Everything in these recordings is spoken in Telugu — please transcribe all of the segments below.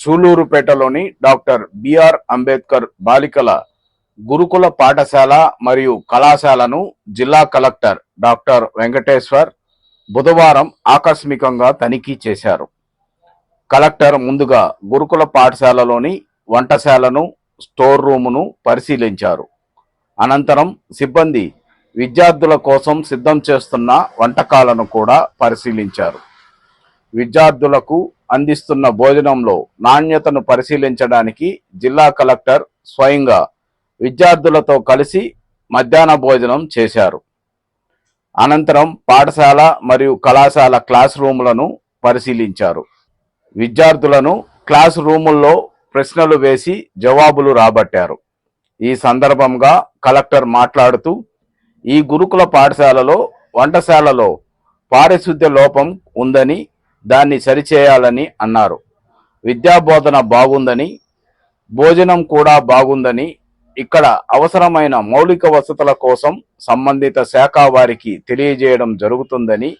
సూలూరుపేటలోని డాక్టర్ బిఆర్ అంబేద్కర్ బాలికల గురుకుల పాఠశాల మరియు కళాశాలను జిల్లా కలెక్టర్ డాక్టర్ వెంకటేశ్వర్ బుధవారం ఆకస్మికంగా తనిఖీ చేశారు. కలెక్టర్ ముందుగా గురుకుల పాఠశాలలోని వంటశాలను స్టోర్ రూమును పరిశీలించారు. అనంతరం సిబ్బంది విద్యార్థుల కోసం సిద్ధం చేస్తున్న వంటకాలను కూడా పరిశీలించారు. విద్యార్థులకు అందిస్తున్న భోజనంలో నాణ్యతను పరిశీలించడానికి జిల్లా కలెక్టర్ స్వయంగా విద్యార్థులతో కలిసి మధ్యాహ్న భోజనం చేశారు. అనంతరం పాఠశాల మరియు కళాశాల క్లాస్ రూములను పరిశీలించారు. విద్యార్థులను క్లాస్ రూముల్లో ప్రశ్నలు వేసి జవాబులు రాబట్టారు. ఈ సందర్భంగా కలెక్టర్ మాట్లాడుతూ ఈ గురుకుల పాఠశాలలో వంటశాలలో పారిశుద్ధ్య లోపం ఉందని దాన్ని సరిచేయాలని అన్నారు. విద్యాబోధన బాగుందని భోజనం కూడా బాగుందని ఇక్కడ అవసరమైన మౌలిక వసతుల కోసం సంబంధిత శాఖ వారికి తెలియజేయడం జరుగుతుందని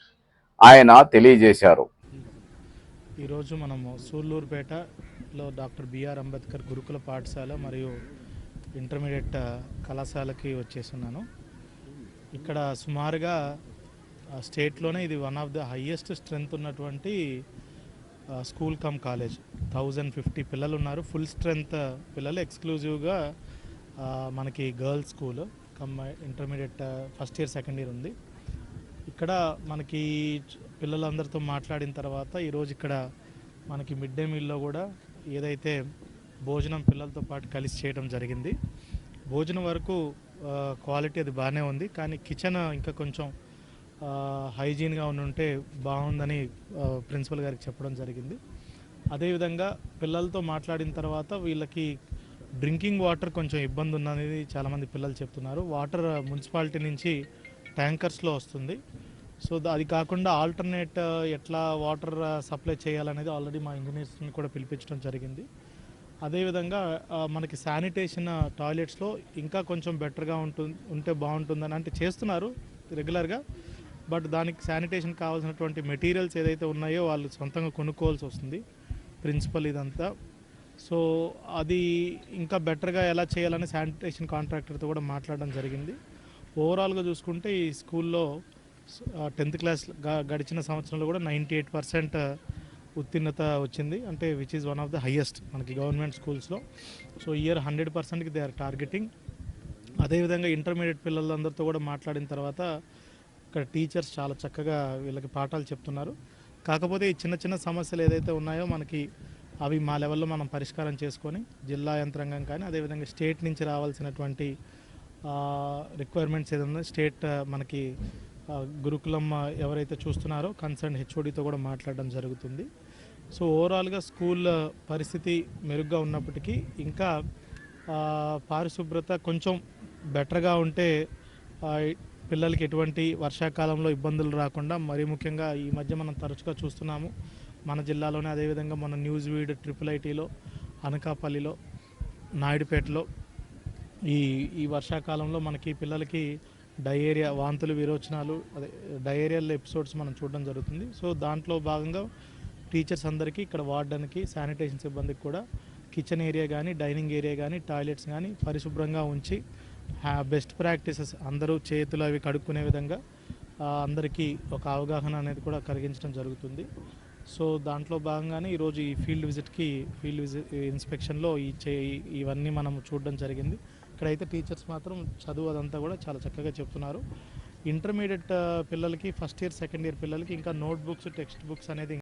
ఆయన తెలియజేశారు. ఈరోజు మనము సూళ్ళూరుపేటలో డాక్టర్ బిఆర్ అంబేద్కర్ గురుకుల పాఠశాల మరియు ఇంటర్మీడియట్ కళాశాలకి కళాశాలకి ఉన్నాను ఇక్కడ సుమారుగా స్టేట్లోనే ఇది one of the highest strength ఉన్నటువంటి school cum college thousand fifty పిల్లలు ఉన్నారు. ఫుల్ స్ట్రెంగ్త్ పిల్లలు ఎక్స్క్లూజివ్గా మనకి girls school cum intermediate first year second year ఉంది. ఇక్కడ మనకి పిల్లలందరితో మాట్లాడిన తర్వాత ఈరోజు ఇక్కడ మనకి మిడ్ డే మీల్లో కూడా ఏదైతే భోజనం పిల్లలతో పాటు కలిసి చేయడం జరిగింది. భోజనం వరకు క్వాలిటీ అది బాగానే ఉంది. కానీ కిచెన్ ఇంకా కొంచెం హైజీన్గా ఉంటే బాగుందని ప్రిన్సిపల్ గారికి చెప్పడం జరిగింది. అదేవిధంగా పిల్లలతో మాట్లాడిన తర్వాత వీళ్ళకి డ్రింకింగ్ వాటర్ కొంచెం ఇబ్బంది ఉందనేది చాలామంది పిల్లలు చెప్తున్నారు. వాటర్ మున్సిపాలిటీ నుంచి ట్యాంకర్స్లో వస్తుంది. సో అది కాకుండా ఆల్టర్నేట్ ఎట్లా వాటర్ సప్లై చేయాలనేది ఆల్రెడీ మా ఇంజనీర్స్ని కూడా పిలిపించడం జరిగింది. అదేవిధంగా మనకి శానిటేషన్ టాయిలెట్స్లో ఇంకా కొంచెం బెటర్గా ఉంటుంది ఉంటే బాగుంటుందని అంటే చేస్తున్నారు రెగ్యులర్గా. బట్ దానికి శానిటేషన్ కావాల్సినటువంటి మెటీరియల్స్ ఏదైతే ఉన్నాయో వాళ్ళు సొంతంగా కొనుక్కోవాల్సి వస్తుంది ప్రిన్సిపల్ ఇదంతా. సో అది ఇంకా బెటర్గా ఎలా చేయాలని శానిటేషన్ కాంట్రాక్టర్తో కూడా మాట్లాడడం జరిగింది. ఓవరాల్గా చూసుకుంటే ఈ స్కూల్లో టెన్త్ క్లాస్ గడిచిన సంవత్సరంలో కూడా నైంటీ ఎయిట్ పర్సెంట్ ఉత్తీర్ణత వచ్చింది. అంటే which is one of the highest మనకి గవర్నమెంట్ స్కూల్స్లో. సో ఇయర్ హండ్రెడ్ పర్సెంట్కి దే ఆర్ టార్గెటింగ్. అదేవిధంగా ఇంటర్మీడియట్ పిల్లలందరితో కూడా మాట్లాడిన తర్వాత ఇక్కడ టీచర్స్ చాలా చక్కగా వీళ్ళకి పాఠాలు చెప్తున్నారు. కాకపోతే ఈ చిన్న చిన్న సమస్యలు ఏదైతే ఉన్నాయో మనకి అవి మా లెవెల్లో మనం పరిష్కారం చేసుకొని జిల్లా యంత్రాంగం కానీ అదేవిధంగా స్టేట్ నుంచి రావాల్సినటువంటి రిక్వైర్మెంట్స్ ఏదైనా స్టేట్ మనకి గురుకులం ఎవరైతే చూస్తున్నారో కన్సర్న్ హెచ్ఓడితో కూడా మాట్లాడడం జరుగుతుంది. సో ఓవరాల్గా స్కూల్ పరిస్థితి మెరుగ్గా ఉన్నప్పటికీ ఇంకా పారిశుభ్రత కొంచెం బెటర్గా ఉంటే పిల్లలకి ఎటువంటి వర్షాకాలంలో ఇబ్బందులు రాకుండా మరీ ముఖ్యంగా ఈ మధ్య మనం తరచుగా చూస్తున్నాము. మన జిల్లాలోనే అదేవిధంగా మన న్యూస్ వీడ్ ట్రిపుల్ ఐటీలో అనకాపల్లిలో నాయుడుపేటలో ఈ ఈ వర్షాకాలంలో మనకి పిల్లలకి డయేరియా వాంతులు విరోచనాలు అదే డయేరియల్ ఎపిసోడ్స్ మనం చూడడం జరుగుతుంది. సో దాంట్లో భాగంగా టీచర్స్ అందరికీ ఇక్కడ వాడడానికి శానిటేషన్ సిబ్బందికి కూడా కిచెన్ ఏరియా కానీ డైనింగ్ ఏరియా కానీ టాయిలెట్స్ కానీ పరిశుభ్రంగా ఉంచి బెస్ట్ ప్రాక్టీసెస్ అందరూ చేతులు అవి కడుక్కునే విధంగా అందరికీ ఒక అవగాహన అనేది కూడా కలిగించడం జరుగుతుంది. సో దాంట్లో భాగంగానే ఈరోజు ఈ ఫీల్డ్ విజిట్కి ఫీల్డ్ విజిట్ ఇన్స్పెక్షన్లో ఈ చే ఇవన్నీ మనం చూడడం జరిగింది. ఇక్కడైతే టీచర్స్ మాత్రం చదువు అదంతా కూడా చాలా చక్కగా చెప్తున్నారు. ఇంటర్మీడియట్ పిల్లలకి ఫస్ట్ ఇయర్ సెకండ్ ఇయర్ పిల్లలకి ఇంకా నోట్ బుక్స్ టెక్స్ట్ బుక్స్ అనేది